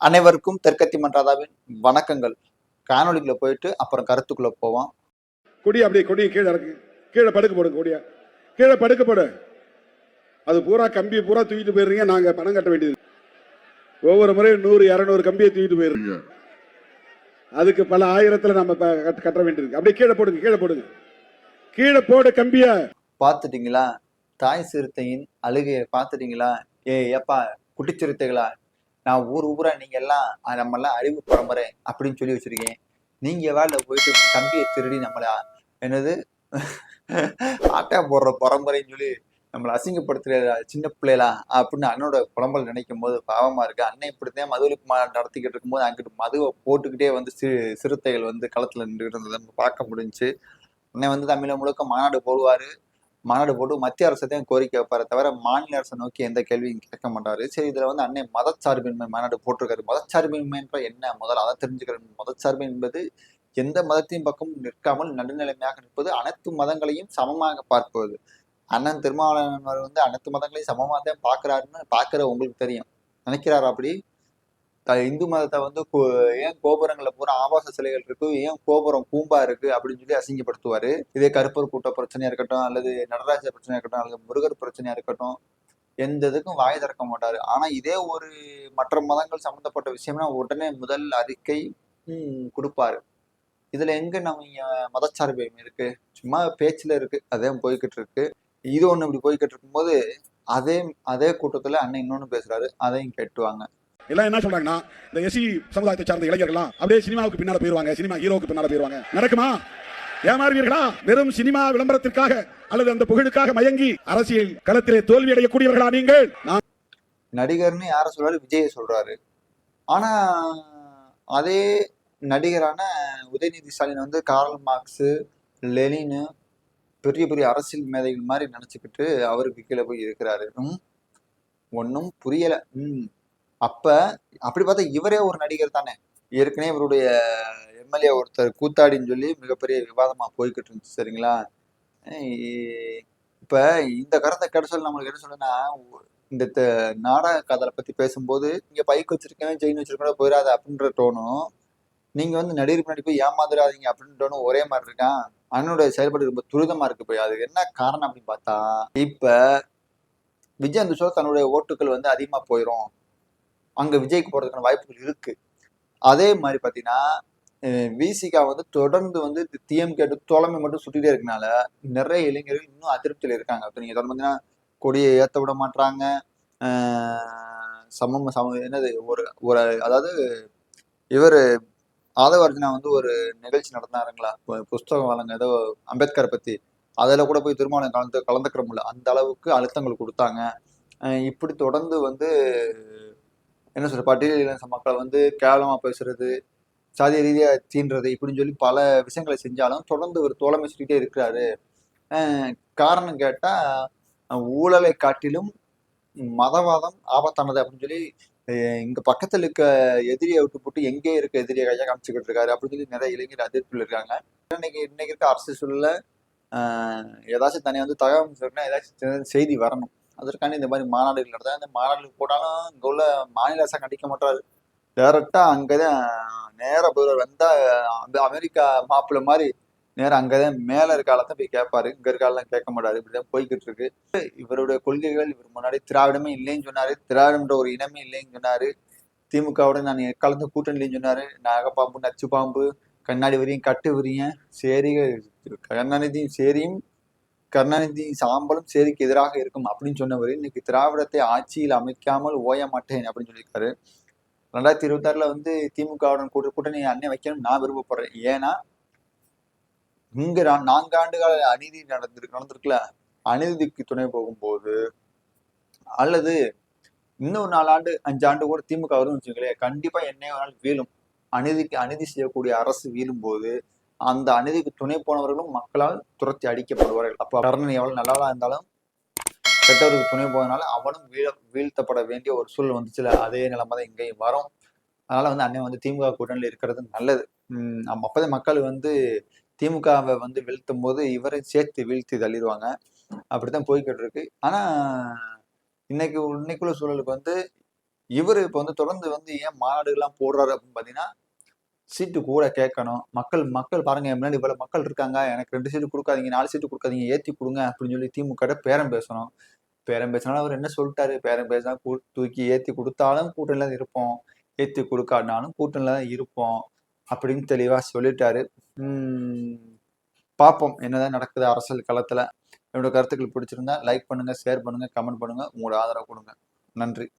அனைவருக்கும் தெற்கத்தி மன்றாதாவின் வணக்கங்கள். காணொளிக்குள்ள போயிட்டு அப்புறம் கருத்துக்குள்ள போவோம். கொடி அப்படியே கொடியை கீழே இறக்கு கீழே படுக்க போடுங்க கொடியா. கீழே படுக்க போடு. அது பூரா கம்பியை பூரா தூக்கிட்டு போயிடுறீங்க நாங்க பணம் கட்ட வேண்டியது ஒவ்வொரு முறையும் நூறு இரநூறு கம்பியை தூக்கிட்டு போயிடுறீங்க அதுக்கு பல ஆயிரத்துல நம்ம கட்ட- வேண்டியிருக்கு அப்படியே கீழே போடுங்க கீழே போடுங்க. கீழே போடு கம்பிய. பார்த்துட்டீங்களா? தாய் சிறுத்தையின் அழுகையை பார்த்துட்டீங்களா? ஏ ஏப்பா குட்டி சிறுத்தைகளா? நான் ஊர் ஊரா நீங்க எல்லாம் அஹ், நம்ம எல்லாம் அறிவு பரம்பரை அப்படின்னு சொல்லி வச்சிருக்கேன் நீங்க வேலை போயிட்டு தம்பியை திருடி நம்மள என்னது? ஆட்டா போடுற பரம்பரைன்னு சொல்லி நம்மளை அசிங்கப்படுத்துற சின்ன பிள்ளைகளா அப்படின்னு அண்ணனோட புலம்பல் நினைக்கும் போது பாவமா இருக்கு. அண்ணன் இப்படித்தான் மதுவிலக்கு மாநாடு நடத்திக்கிட்டு இருக்கும்போது அங்கிட்டு மதுவை போட்டுக்கிட்டே வந்து சிறு சிறுத்தைகள் வந்து களத்துல நின்று இருந்ததை நம்ம பார்க்க முடிஞ்சு அண்ணன் வந்து தமிழை முழுக்க மாநாடு போடுவாரு. மாநாடு போட்டு மத்திய அரசு தான் கோரிக்கை வைப்பாரு தவிர மாநில அரசை நோக்கி எந்த கேள்வியும் கேட்க மாட்டாரு. சரி இதுல வந்து அன்னை மதச்சார்பின்மை மாநாடு போட்டிருக்காரு. மதச்சார்பின்மை என்ற என்ன முதல்ல அதை தெரிஞ்சுக்கிறேன். மதச்சார்பு என்பது எந்த மதத்தின் பக்கம் நிற்காமல் நடுநிலைமையாக நிற்பது அனைத்து மதங்களையும் சமமாக பார்ப்பது. அண்ணன் திருமாவளவன் வந்து அனைத்து மதங்களையும் சமமாக தான் பார்க்கறாருன்னு பார்க்கிற உங்களுக்கு தெரியும். நினைக்கிறாரு அப்படி? த- இந்து மதத்தை வந்து கோ- ஏன் கோபுரங்களில் பூரா ஆபாச சிலைகள் இருக்கு? ஏன் கோபுரம் கூம்பா இருக்கு? அப்படின்னு சொல்லி அசிங்கப்படுத்துவாரு. இதே கருப்பர் கூட்ட பிரச்சனையா இருக்கட்டும் அல்லது நடராஜ பிரச்சனையா இருக்கட்டும் அல்லது முருகர் பிரச்சனையா இருக்கட்டும் எந்த இதுக்கும் வாய் திறக்க மாட்டாரு. ஆனா இதே ஒரு மற்ற மதங்கள் சம்பந்தப்பட்ட விஷயம்னா உடனே முதல் அறிக்கை கொடுப்பாரு. இதுல எங்க நம்ம மதச்சார்பியம் இருக்கு? சும்மா பேச்சுல இருக்கு. அதே போய்கிட்டு இருக்கு. இது ஒண்ணு இப்படி போய்கிட்டு இருக்கும்போது அதே அதே கூட்டத்துல அண்ணன் இன்னொன்னு பேசுறாரு. அதையும் கேட்டுவாங்க. எல்லாம் என்ன சொல்றாங்கன்னா இந்த எஸ்சி சமுதாயத்தை சார்ந்த இளைஞர்கள்லாம் அப்படியே சினிமாவுக்கு பின்னால போயிருவாங்க சினிமா ஹீரோக்கு பின்னால போயிருவாங்க. நடக்குமா? ஏமாறுவீர்களா? வெறும் சினிமா விளம்பரத்திற்காக அல்லது அந்த புகழுக்காக மயங்கி அரசியல் களத்திலே தோல்வி அடையக்கூடியவர்களா நீங்கள்? நான் நடிகர்னு யார சொல்றாரு விஜயை சொல்றாரு. ஆனா அதே நடிகரான உதயநிதி ஸ்டாலின் வந்து கார்ல் மார்க்ஸ் லெனின் பெரிய பெரிய அரசியல் மேதைகள் மாதிரி நினைச்சுக்கிட்டு அவருக்கு கீழே போய் இருக்கிறாரு. ஒன்றும் புரியலை. ம். அப்ப அப்படி பார்த்தா இவரே ஒரு நடிகர் தானே. ஏற்கனவே இவருடைய எம்எல்ஏ ஒருத்தர் கூத்தாடின்னு சொல்லி மிகப்பெரிய விவாதமா போய்கிட்டு இருந்துச்சு சரிங்களா? இப்போ இப்ப இந்த கருத்தை கடைசியில் நம்மளுக்கு என்ன சொல்லுன்னா இந்த நாடக காதலை பத்தி பேசும்போது இங்க பைக் வச்சிருக்கேன் செயின் வச்சிருக்கேன் போயிடாத அப்படின்ற டோனும் நீங்க வந்து நடிகர் முன்னாடி போய் ஏமாந்துடாதீங்க அப்படின்னு டோனும் ஒரே மாதிரி இருக்கான் அண்ணனுடைய செயல்பாடு ரொம்ப துரிதமா இருக்கு போய் அதுக்கு என்ன காரணம் அப்படின்னு பார்த்தா இப்ப விஜய் அந்த தன்னுடைய ஓட்டுகள் வந்து அதிகமா போயிடும் அங்க விஜய்க்கு போறதுக்கான வாய்ப்புகள் இருக்கு. அதே மாதிரி பாத்தீங்கன்னா விசிகா வந்து தொடர்ந்து வந்து டிஎம்கே தோழமை மட்டும் சுட்டிட்டே இருக்கனால நிறைய இளைஞர்கள் இன்னும் அதிருப்தியில் இருக்காங்க. இப்போ நீங்க தொடர்ந்து பார்த்தீங்கன்னா கொடியை ஏத்த விட மாட்டாங்க சமம் சம என்னது ஒரு ஒரு அதாவது இவர் ஆதவர்ஜனா வந்து ஒரு நிகழ்ச்சி நடந்தாருங்களா புஸ்தகம் வழங்க ஏதோ அம்பேத்கரை பத்தி. அதில் கூட போய் திருமணம் கலந்து கலந்துக்கிற முடியல அந்த அளவுக்கு அழுத்தங்கள் கொடுத்தாங்க. இப்படி தொடர்ந்து வந்து என்ன சொல்ற பட்டியலின மக்களை வந்து கேவலமா பேசுறது சாதிய ரீதியா தீன்றது இப்படின்னு சொல்லி பல விஷயங்களை செஞ்சாலும் தொடர்ந்து ஒரு தோழமை சொல்லிட்டே இருக்கிறாரு. காரணம் கேட்டா ஊழலை காட்டிலும் மதவாதம் ஆபத்தானது அப்படின்னு சொல்லி இங்க பக்கத்துல இருக்க எதிரியை விட்டு போட்டு எங்கே இருக்க எதிரியை கையா காமிச்சுக்கிட்டு இருக்காரு அப்படின்னு சொல்லி நிறைய இளைஞர் அதிர்ப்பில் இருக்காங்க. இன்னைக்கு இன்னைக்கு இருக்க அரசு சூழல ஏதாச்சும் தனியாக வந்து தகவல் சொல்லினா ஏதாச்சும் செய்தி வரணும். அதற்காண்டி இந்த மாதிரி மாநாடுகள் நடத்தா இந்த மாநாடுகள் போட்டாலும் இங்கே உள்ள மாநில அரசாங்கம் அடிக்க மாட்டாரு டேரெக்டாக அங்கே தான் நேராக போய் அந்த அமெரிக்கா மாப்பிள்ளை மாதிரி நேரா அங்கே தான் இருக்க ஆளத்தான் போய் கேட்பாரு இங்கே இருக்க ஆளெல்லாம் கேட்க மாட்டாரு. இப்படிதான் போய்கிட்டு இருக்கு. இவருடைய கொள்கைகள் இவர் முன்னாடி திராவிடமே இல்லைன்னு சொன்னார். திராவிடம்ன்ற ஒரு இனமே இல்லைன்னு சொன்னார். திமுகவோட நான் கலந்து கூட்டணிலையும் சொன்னார். நாகப்பாம்பு நச்சு பாம்பு கண்ணாடி வரியும் கட்டு வரியும் சேரி கருணாநிதியும் சேரியும் கருணாநிதி சாம்பலும் சேரிக்கு எதிராக இருக்கும் அப்படின்னு சொன்னவர் இன்னைக்கு திராவிடத்தை ஆட்சியில் அமைக்காமல் ஓய மாட்டேன் அப்படின்னு சொல்லியிருக்காரு. ரெண்டாயிரத்தி இருபத்தாறுல வந்து திமுகவுடன் கூட்டு கூட்டணி அண்ணன் வைக்கணும்னு நான் விருப்பப்படுறேன். ஏன்னா இங்க நான் நான்கு ஆண்டுகால அநீதி நடந்திருக்கு நடந்திருக்குல அநீதிக்கு துணை போகும்போது அல்லது இன்னும் நாலு ஆண்டு அஞ்சு ஆண்டு கூட திமுக வரும்னு வச்சுக்கலையே கண்டிப்பா என்னைய ஒரு நாள் வீழும். அநீதிக்கு அநீதி செய்யக்கூடிய அரசு வீழும் போது அந்த அநீதிக்கு துணை போனவர்களும் மக்களால் துரத்தி அடிக்கப்படுவார்கள். அப்போ கர்ணன் எவ்வளவு நல்லவளா இருந்தாலும் கெட்டவருக்கு துணை போனதுனால அவனும் வீழ வீழ்த்தப்பட வேண்டிய ஒரு சூழல் வந்துச்சுல. அதே நிலைமை தான் இங்கேயும் வரும். அதனால வந்து அண்ணன் வந்து திமுக கூட்டணியில் இருக்கிறது நல்லது. நம்ம அப்பதான் மக்கள் வந்து திமுகவை வந்து வீழ்த்தும் போது இவரை சேர்த்து வீழ்த்தி தள்ளிடுவாங்க. அப்படித்தான் போய்கிட்டு இருக்கு. ஆனா இன்னைக்கு இன்னைக்குள்ள சூழலுக்கு வந்து இவர் இப்போ வந்து தொடர்ந்து வந்து ஏன் மாநாடுகள்லாம் போடுறாரு அப்படின்னு பார்த்தீங்கன்னா சீட்டு கூட கேட்கணும். மக்கள் மக்கள் பாருங்க என் முன்னாடி இவ்வளவு மக்கள் இருக்காங்க. எனக்கு ரெண்டு சீட்டு கொடுக்காதீங்க நாலு சீட்டு கொடுக்காதீங்க ஏத்தி கொடுங்க அப்படின்னு சொல்லி திமுக பேரம் பேசணும். பேரம் பேசினாலும் அவர் என்ன சொல்லிட்டாரு? பேரம் பேசினா கூ- தூக்கி ஏத்தி கொடுத்தாலும் கூட்டணியில் தான் இருப்போம். ஏத்தி கொடுக்காட்டினாலும் கூட்டணியில தான் இருப்போம் அப்படின்னு தெளிவா சொல்லிட்டாரு. பார்ப்போம் என்னதான் நடக்குது அரசியல் களத்துல. என்னோட கருத்துக்கள் பிடிச்சிருந்தா லைக் பண்ணுங்க ஷேர் பண்ணுங்க கமெண்ட் பண்ணுங்க. உங்களோட ஆதரவு கொடுங்க. நன்றி.